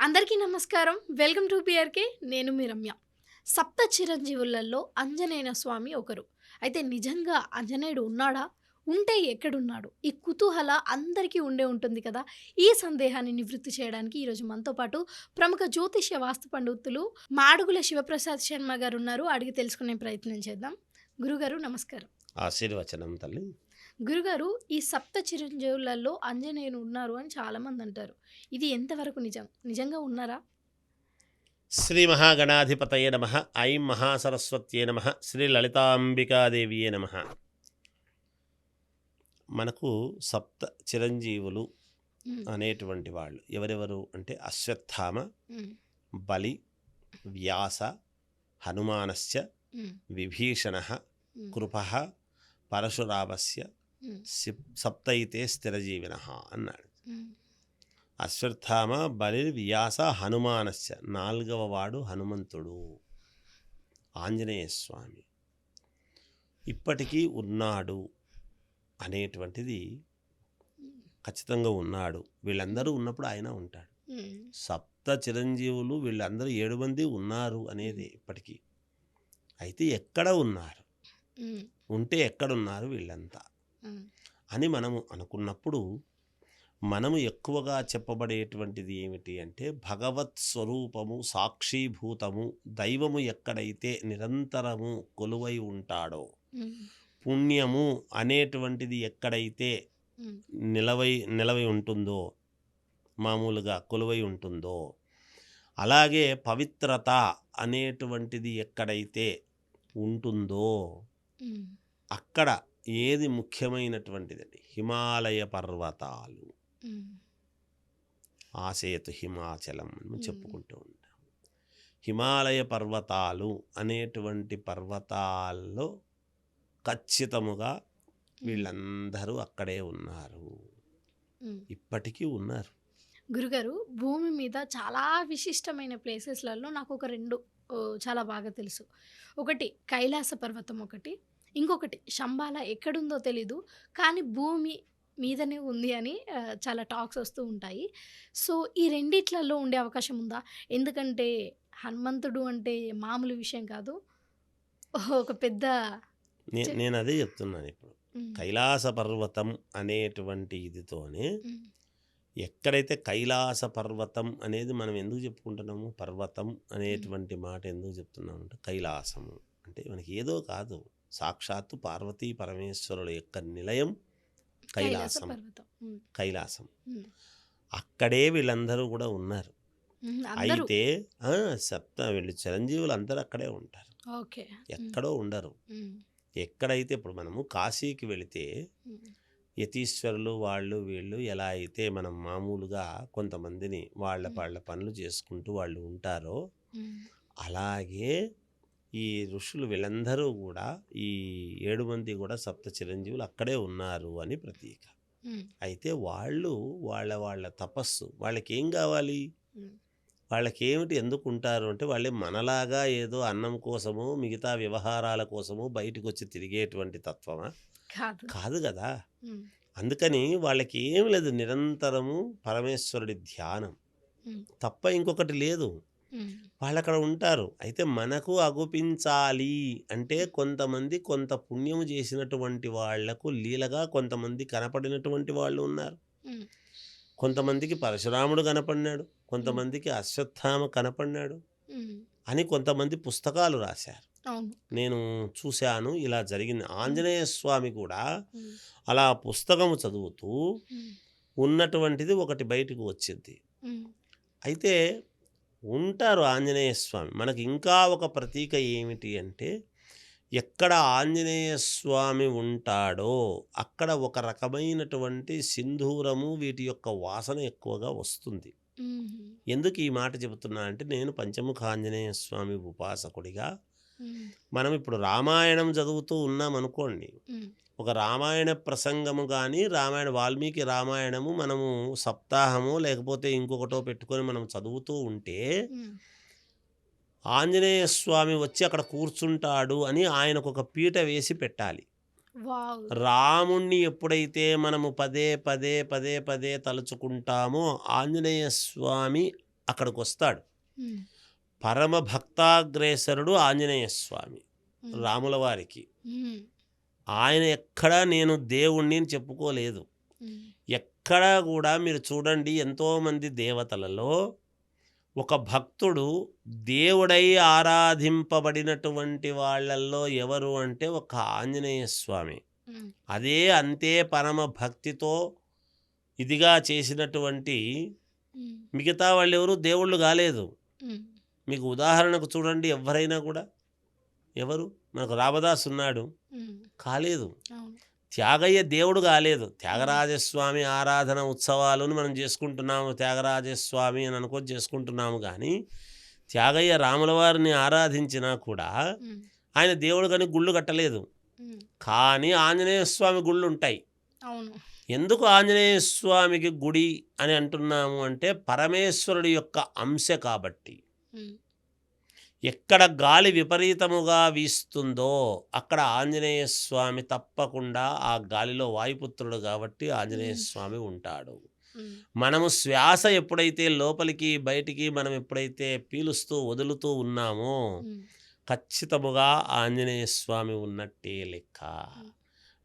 అందరికీ నమస్కారం. Welcome to PRK నేను మీ రమ్య. సప్త చిరంజీవులలో అంజనేయ స్వామి ఒకరు. అయితే నిజంగా ఆంజనేయుడు ఉన్నాడా? ఉంటే ఎక్కడున్నాడు? ఈ కుతూహల అందరికీ ఉండే ఉంటుంది కదా? ఈ సందేహాన్ని నివృత్తి చేయడానికి ఈరోజు మనతో పాటు ప్రముఖ జ్యోతిష్య వాస్తు పండితులు మాడుగుల శివప్రసాద్ శర్మ గారు ఉన్నారు. అడిగి తెలుసుకునే ప్రయత్నం చేద్దాం. గురుగారు నమస్కారం. ఆశీర్వచనం తల్లి. గురుగారు ఈ సప్త చిరంజీవులలో ఆంజనేయులు ఉన్నారు అని చాలామంది అంటారు. ఇది ఎంతవరకు నిజం? నిజంగా ఉన్నారా? శ్రీ మహాగణాధిపతయే నమ. ఐం మహాసరస్వత్యే నమ. శ్రీ లలితాంబికాదేవియే నమ. మనకు సప్త చిరంజీవులు అనేటువంటి వాళ్ళు ఎవరెవరు అంటే అశ్వత్థామ బలి వ్యాస హనుమానశ్చ ఉమ్, విభీషణ కృప పరశురామస్య ఉమ్, సిప్- సప్తైతే స్థిరజీవిన అన్నాడు. అశ్వత్థామ బలి వ్యాస హనుమానస్య. నాలుగవ వాడు హనుమంతుడు. ఆంజనేయ స్వామి ఇప్పటికీ ఉన్నాడు అనేటువంటిది ఖచ్చితంగా ఉన్నాడు. వీళ్ళందరూ ఉన్నప్పుడు ఆయన ఉంటాడు. సప్త చిరంజీవులు వీళ్ళందరూ ఏడు మంది ఉన్నారు అనేది ఇప్పటికీ. అయితే ఎక్కడ ఉన్నారు? ఉంటే ఎక్కడున్నారు వీళ్ళంతా? అని మనము అనుకున్నప్పుడు మనము ఎక్కువగా చెప్పబడేటువంటిది ఏమిటి అంటే భగవత్ స్వరూపము సాక్షీభూతము దైవము ఎక్కడైతే నిరంతరము కొలువై ఉంటాడో పుణ్యము అనేటువంటిది ఎక్కడైతే నిలవై నిలవై ఉంటుందో మామూలుగా కొలువై ఉంటుందో అలాగే పవిత్రత అనేటువంటిది ఎక్కడైతే ఉంటుందో అక్కడ ఏది ముఖ్యమైనటువంటిదండి? హిమాలయ పర్వతాలు. ఆసేతు హిమాచలం అని. చెప్పుకుంటూ ఉంటాం. హిమాలయ పర్వతాలు అనేటువంటి పర్వతాల్లో ఖచ్చితముగా వీళ్ళందరూ అక్కడే ఉన్నారు. ఇప్పటికీ ఉన్నారు. గురుగారు భూమి మీద చాలా విశిష్టమైన ప్లేసెస్లలో నాకు ఒక రెండు. చాలా బాగా తెలుసు. ఒకటి కైలాస పర్వతం ఒకటి. ఇంకొకటి శంబాల ఎక్కడుందో తెలీదు కానీ భూమి మీదనే ఉంది అని చాలా టాక్స్ వస్తూ ఉంటాయి. సో ఈ రెండిట్లలో ఉండే అవకాశం ఉందా? ఎందుకంటే హనుమంతుడు అంటే మామూలు విషయం కాదు. ఒక పెద్ద నేను అదే చెప్తున్నాను ఇప్పుడు. కైలాస పర్వతం అనేటువంటి ఇదితోనే ఎక్కడైతే కైలాస పర్వతం అనేది మనం ఎందుకు చెప్పుకుంటున్నాము? పర్వతం అనేటువంటి మాట ఎందుకు చెప్తున్నాము అంటే కైలాసము. అంటే మనకి ఏదో కాదు. సాక్షాత్తు పార్వతీ పరమేశ్వరుల యొక్క నిలయం కైలాస కైలాసం. అక్కడే వీళ్ళందరూ కూడా ఉన్నారు. అయితే సప్త వీళ్ళు చిరంజీవులు అందరూ అక్కడే ఉంటారు. ఎక్కడో ఉండరు. ఎక్కడైతే ఇప్పుడు మనము కాశీకి వెళితే యతీశ్వరులు వాళ్ళు వీళ్ళు ఎలా అయితే మనం మామూలుగా కొంతమందిని వాళ్ళ. వాళ్ళ పనులు చేసుకుంటూ వాళ్ళు ఉంటారో అలాగే ఈ ఋషులు వీళ్ళందరూ కూడా ఈ ఏడు మంది కూడా సప్త చిరంజీవులు అక్కడే ఉన్నారు అని ప్రతీక. అయితే వాళ్ళు వాళ్ళ వాళ్ళ తపస్సు వాళ్ళకి ఏం కావాలి. వాళ్ళకి ఏమిటి ఎందుకు ఉంటారు అంటే వాళ్ళే మనలాగా ఏదో అన్నం కోసము మిగతా వ్యవహారాల కోసము బయటకు వచ్చి తిరిగేటువంటి తత్వమా? కాదు. కాదు అందుకని వాళ్ళకి ఏం లేదు. నిరంతరము పరమేశ్వరుడి ధ్యానం. తప్ప ఇంకొకటి లేదు. వాళ్ళు అక్కడ ఉంటారు. అయితే మనకు అగుపించాలి అంటే కొంతమంది కొంత పుణ్యము చేసినటువంటి వాళ్ళకు లీలగా కొంతమంది కనపడినటువంటి వాళ్ళు ఉన్నారు. కొంతమందికి పరశురాముడు కనపడినాడు. కొంతమందికి అశ్వత్థామ కనపడినాడు అని కొంతమంది పుస్తకాలు రాశారు. నేను చూశాను ఇలా జరిగింది. ఆంజనేయ స్వామి కూడా అలా పుస్తకము చదువుతూ ఉన్నటువంటిది ఒకటి బయటకు వచ్చింది. అయితే ఉంటారు ఆంజనేయ స్వామి. మనకి ఇంకా ఒక ప్రతీక ఏమిటి అంటే ఎక్కడ ఆంజనేయ స్వామి ఉంటాడో అక్కడ ఒక రకమైనటువంటి సింధూరము వీటి యొక్క వాసన ఎక్కువగా వస్తుంది. ఎందుకు ఈ మాట చెబుతున్నా అంటే నేను పంచముఖ ఆంజనేయ స్వామి ఉపాసకుడిగా మనం ఇప్పుడు రామాయణం చదువుతూ ఉన్నాం అనుకోండి ఒక రామాయణ ప్రసంగము కానీ రామాయణ వాల్మీకి రామాయణము మనము సప్తాహము లేకపోతే ఇంకొకటో పెట్టుకొని మనం చదువుతూ ఉంటే ఆంజనేయ స్వామి వచ్చి అక్కడ కూర్చుంటాడు అని ఆయనకు ఒక పీట వేసి పెట్టాలి. రాముణ్ణి ఎప్పుడైతే మనము పదే పదే పదే పదే తలుచుకుంటామో ఆంజనేయ స్వామి అక్కడికి వస్తాడు. పరమ భక్తాగ్రేసరుడు ఆంజనేయ స్వామి. రాముల వారికి. ఆయన ఎక్కడా నేను దేవుణ్ణి అని చెప్పుకోలేదు. ఎక్కడా కూడా మీరు చూడండి ఎంతోమంది దేవతలలో ఒక భక్తుడు దేవుడై ఆరాధింపబడినటువంటి వాళ్ళల్లో ఎవరు అంటే ఒక ఆంజనేయ స్వామి. అదే అంతే పరమ భక్తితో ఇదిగా చేసినటువంటి. మిగతా వాళ్ళు ఎవరు దేవుళ్ళు కాలేదు. మీకు ఉదాహరణకు చూడండి ఎవరైనా కూడా ఎవరు మనకు రామదాస్ ఉన్నాడు. కాలేదు. త్యాగయ్య దేవుడు కాలేదు త్యాగరాజస్వామి ఆరాధన ఉత్సవాలను మనం చేసుకుంటున్నాము త్యాగరాజస్వామి అని అనుకొని చేసుకుంటున్నాము కానీ త్యాగయ్య రాముల వారిని ఆరాధించినా కూడా. ఆయన దేవుడు కానీ గుళ్ళు కట్టలేదు. కానీ ఆంజనేయ స్వామి గుళ్ళు ఉంటాయి. ఎందుకు ఆంజనేయ స్వామికి గుడి అని అంటున్నాము అంటే పరమేశ్వరుడి యొక్క అంశ కాబట్టి. ఎక్కడ గాలి విపరీతముగా వీస్తుందో అక్కడ ఆంజనేయ స్వామి తప్పకుండా ఆ గాలిలో వాయుపుత్రుడు కాబట్టి ఆంజనేయ. స్వామి ఉంటాడు. మనము శ్వాస ఎప్పుడైతే లోపలికి బయటికి మనం ఎప్పుడైతే పీలుస్తూ వదులుతూ ఉన్నామో. ఖచ్చితముగా ఆంజనేయ స్వామి ఉన్నట్టే లెక్క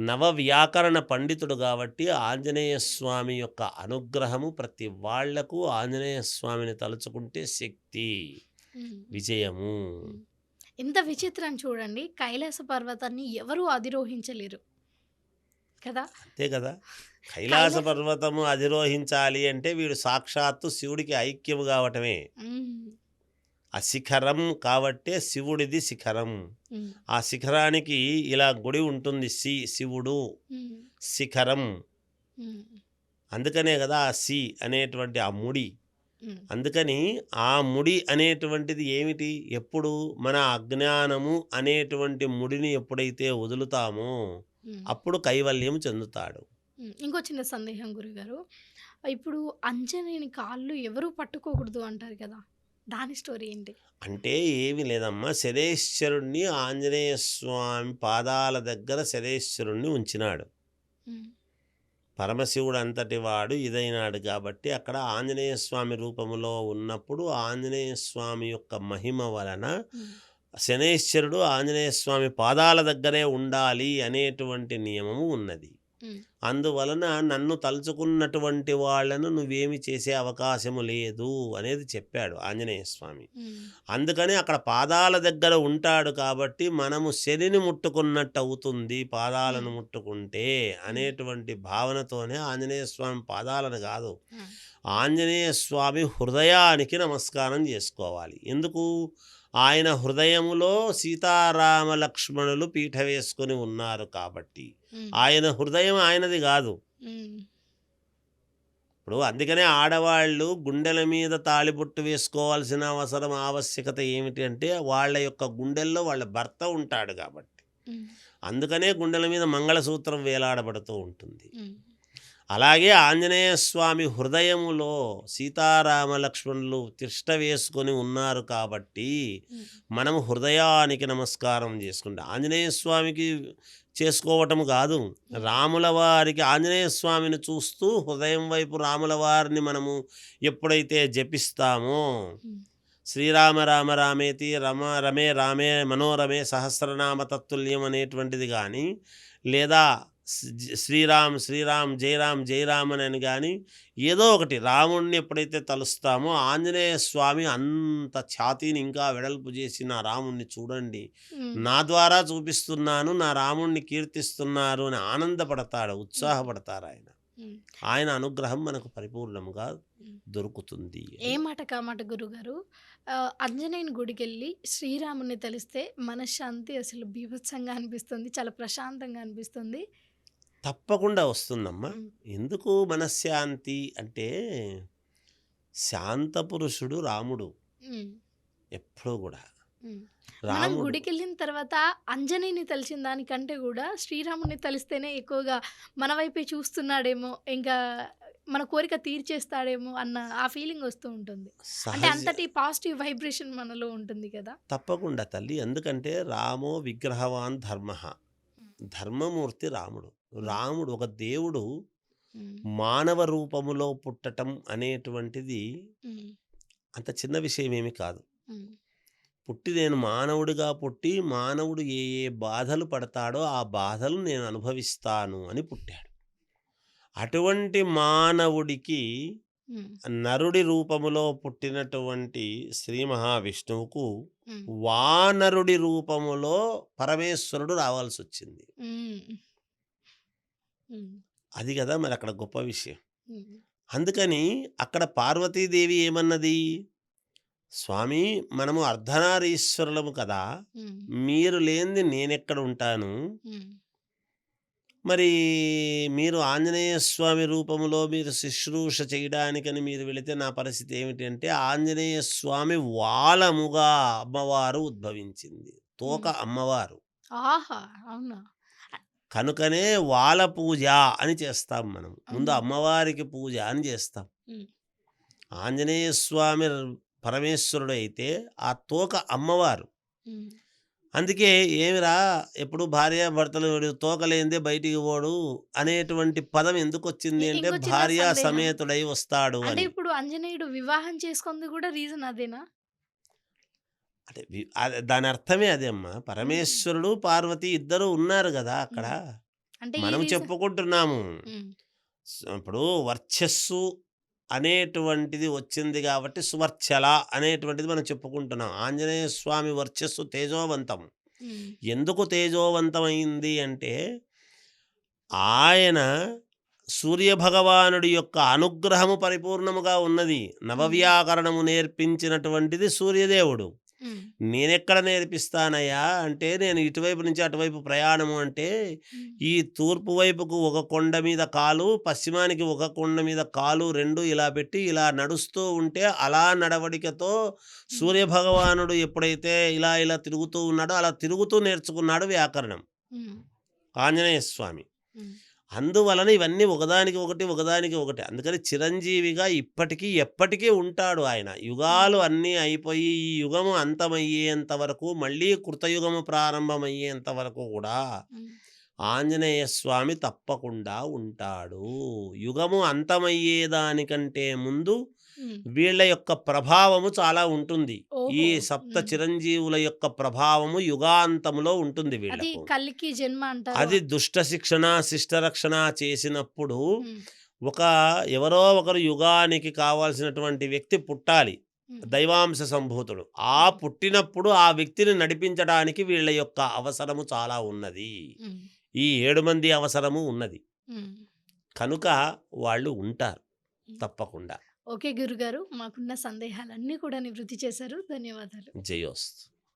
నవ వ్యాకరణ పండితుడు కాబట్టి ఆంజనేయ స్వామి యొక్క అనుగ్రహము ప్రతి వాళ్ళకు ఆంజనేయ స్వామిని తలుచుకుంటే శక్తి. విజయము. ఎంత విచిత్రం చూడండి. కైలాస పర్వతాన్ని ఎవరు అధిరోహించలేరు. కదా? అంతే కదా? కైలాస పర్వతము అధిరోహించాలి అంటే వీడు సాక్షాత్తు శివుడికి ఐక్యము కావటమే. ఆ శిఖరం కాబట్టే శివుడిది శిఖరం. ఆ శిఖరానికి ఇలా గుడి ఉంటుంది సి శివుడు. శిఖరం. అందుకనే కదా ఆ సి అనేటువంటి ఆ ముడి. అందుకని ఆ ముడి అనేటువంటిది ఏమిటి ఎప్పుడు మన అజ్ఞానము అనేటువంటి ముడిని ఎప్పుడైతే వదులుతామో. అప్పుడు కైవల్యం చెందుతాడు. ఇంకో చిన్న సందేహం గురుగారు ఇప్పుడు అంజనేయుని కాళ్ళు ఎవరు పట్టుకోకూడదు అంటారు కదా దాని స్టోరీ ఏంటి అంటే ఏమి లేదమ్మా శనేశ్వరుణ్ణి ఆంజనేయ స్వామి పాదాల దగ్గర శనేశ్వరుణ్ణి ఉంచినాడు. పరమశివుడు అంతటి వాడు ఇదైనాడు కాబట్టి అక్కడ ఆంజనేయ స్వామి రూపములో ఉన్నప్పుడు ఆంజనేయ స్వామి యొక్క మహిమ వలన. శనేశ్వరుడు ఆంజనేయ స్వామి పాదాల దగ్గరే ఉండాలి అనేటువంటి నియమము ఉన్నది. అందువలన నన్ను తలుచుకున్నటువంటి వాళ్ళను నువ్వేమి చేసే అవకాశము లేదు అనేది చెప్పాడు ఆంజనేయ స్వామి. అందుకని అక్కడ పాదాల దగ్గర ఉంటాడు కాబట్టి మనము శనిని ముట్టుకున్నట్టు అవుతుంది పాదాలను. ముట్టుకుంటే అనేటువంటి భావనతోనే ఆంజనేయ స్వామి పాదాలను కాదు. ఆంజనేయ స్వామి హృదయానికి నమస్కారం చేసుకోవాలి ఎందుకు ఆయన హృదయములో సీతారామ లక్ష్మణులు పీఠ వేసుకొని ఉన్నారు కాబట్టి. ఆయన హృదయం ఆయనది కాదు. ఇప్పుడు అందుకనే ఆడవాళ్ళు గుండెల మీద తాళిబొట్టు వేసుకోవాల్సిన అవసరం ఆవశ్యకత ఏమిటి అంటే వాళ్ళ యొక్క గుండెల్లో వాళ్ళ భర్త ఉంటాడు కాబట్టి. అందుకనే గుండెల మీద మంగళసూత్రం వేలాడబడుతూ ఉంటుంది. అలాగే ఆంజనేయ స్వామి హృదయములో సీతారామ లక్ష్మణులు తిష్ట వేసుకొని ఉన్నారు కాబట్టి. మనం హృదయానికి నమస్కారం చేసుకుంటాం ఆంజనేయ స్వామికి చేసుకోవటం కాదు రాముల వారికి ఆంజనేయ స్వామిని చూస్తూ హృదయం వైపు రాముల వారిని మనము ఎప్పుడైతే జపిస్తామో. శ్రీరామ రామ రామేతి రమ రమే రామే మనోరమే సహస్రనామ తత్తుల్యం అనేటువంటిది కానీ లేదా శ్రీరామ్ శ్రీరామ్ జయరామ్ జయరామ్ అని కానీ ఏదో ఒకటి రాముణ్ణి ఎప్పుడైతే తలుస్తామో ఆంజనేయ స్వామి అంత ఛాతీని ఇంకా వెడల్పు చేసి నా రాముణ్ణి చూడండి. నా ద్వారా చూపిస్తున్నాను నా రాముణ్ణి కీర్తిస్తున్నారు అని ఆనందపడతాడు ఉత్సాహపడతారు ఆయన. ఆయన అనుగ్రహం మనకు పరిపూర్ణంగా. దొరుకుతుంది ఏ మాట కామాట గురుగారు అంజనేయుని గుడికి వెళ్ళి శ్రీరాముని తెలిస్తే మనశ్శాంతి అసలు బీభత్సంగా అనిపిస్తుంది చాలా ప్రశాంతంగా అనిపిస్తుంది తప్పకుండా వస్తుందమ్మా. ఎందుకు మనశ్శాంతి అంటే శాంతపురుషుడు రాముడు. హ్మ్. ఎప్పుడూ కూడా. మనం రాముడు. గుడికి వెళ్ళిన తర్వాత అంజనేయుని తెలిసిన దానికంటే కూడా శ్రీరాముని తెలిస్తేనే ఎక్కువగా మన వైపే చూస్తున్నాడేమో ఇంకా మన కోరిక తీర్చేస్తాడేమో అన్న ఆ ఫీలింగ్ వస్తూ ఉంటుంది. అంటే అంతటి పాజిటివ్ వైబ్రేషన్ మనలో ఉంటుంది కదా. తప్పకుండా తల్లి. ఎందుకంటే రామో విగ్రహవాన్ ధర్మ. ధర్మమూర్తి రాముడు. రాముడు ఒక దేవుడు. మానవ రూపములో పుట్టటం అనేటువంటిది. అంత చిన్న విషయం ఏమి కాదు. పుట్టి నేను మానవుడిగా పుట్టి మానవుడు ఏ ఏ బాధలు పడతాడో ఆ బాధలు నేను అనుభవిస్తాను అని పుట్టాడు అటువంటి మానవుడికి. నరుడి రూపములో పుట్టినటువంటి శ్రీ మహావిష్ణువుకు. వానరుడి రూపములో పరమేశ్వరుడు రావాల్సి వచ్చింది. అది కదా మరి అక్కడ గొప్ప విషయం. అందుకని అక్కడ పార్వతీదేవి ఏమన్నది స్వామి మనము అర్ధనారీశ్వరులము కదా. మీరు లేనిది నేనెక్కడ ఉంటాను. మరి మీరు ఆంజనేయ స్వామి రూపంలో మీరు శుశ్రూష చేయడానికని మీరు వెళితే నా పరిస్థితి ఏమిటి అంటే ఆంజనేయ స్వామి వాలముగా అమ్మవారు ఉద్భవించింది తోక. అమ్మవారు ఆహా! అవునా? కనుకనే వాల పూజ అని చేస్తాం మనం ముందు. అమ్మవారికి పూజ అని చేస్తాం. ఆంజనేయ స్వామి పరమేశ్వరుడు అయితే ఆ తోక అమ్మవారు. అందుకే ఏమిరా ఎప్పుడు భార్య భర్తలు వీడు తోకలేందే బయటికి పోడు అనేటువంటి పదం ఎందుకు వచ్చింది అంటే భార్య. సమేతుడై వస్తాడు అని ఇప్పుడు ఆంజనేయుడు వివాహం చేసుకుంది కూడా రీజన్ అదేనా? అంటే దాని అర్థమే అదే అమ్మా. పరమేశ్వరుడు పార్వతి ఇద్దరు ఉన్నారు కదా అక్కడ. మనం చెప్పుకుంటున్నాము. ఇప్పుడు వర్చస్సు అనేటువంటిది వచ్చింది కాబట్టి సువర్చల అనేటువంటిది మనం చెప్పుకుంటున్నాం. ఆంజనేయ స్వామి వర్చస్సు తేజోవంతం. ఎందుకు తేజోవంతమైంది అంటే ఆయన సూర్యభగవానుడి యొక్క అనుగ్రహము పరిపూర్ణముగా ఉన్నది. నవవ్యాకరణము నేర్పించినటువంటిది సూర్యదేవుడు. నేనెక్కడ నేర్పిస్తానయ్యా అంటే నేను ఇటువైపు నుంచి అటువైపు ప్రయాణము అంటే. ఈ తూర్పు వైపుకు ఒక కొండ మీద కాలు పశ్చిమానికి ఒక కొండ మీద కాలు రెండు ఇలా పెట్టి ఇలా నడుస్తూ ఉంటే అలా నడవడికతో సూర్యభగవానుడు ఎప్పుడైతే ఇలా ఇలా తిరుగుతూ ఉన్నాడో అలా తిరుగుతూ నేర్చుకున్నాడు వ్యాకరణం. ఆంజనేయ స్వామి. అందువలన ఇవన్నీ ఒకదానికి ఒకటి ఒకదానికి ఒకటి అందుకని చిరంజీవిగా ఇప్పటికీ ఎప్పటికీ ఉంటాడు ఆయన యుగాలు అన్నీ అయిపోయి ఈ యుగము అంతమయ్యేంత వరకు మళ్ళీ కృతయుగము ప్రారంభమయ్యేంత వరకు కూడా. ఆంజనేయ స్వామి తప్పకుండా ఉంటాడు యుగము అంతమయ్యేదానికంటే ముందు. వీళ్ళ యొక్క ప్రభావము చాలా ఉంటుంది ఈ! సప్త. చిరంజీవుల యొక్క ప్రభావము యుగాంతములో ఉంటుంది వీళ్ళకు కలికి జన్మ. అది దుష్ట శిక్షణ శిష్ట రక్షణ చేసినప్పుడు. ఒక ఎవరో ఒకరు యుగానికి కావాల్సినటువంటి వ్యక్తి పుట్టాలి. దైవాంశ సంభూతుడు ఆ పుట్టినప్పుడు ఆ వ్యక్తిని నడిపించడానికి వీళ్ళ యొక్క అవసరము చాలా ఉన్నది. ఈ ఏడు మంది అవసరము ఉన్నది. కనుక వాళ్ళు ఉంటారు. తప్పకుండా ఓకే గురుగారు. మాకున్న సందేహాలన్నీ కూడా నివృత్తి చేశారు. ధన్యవాదాలు. జయోస్తు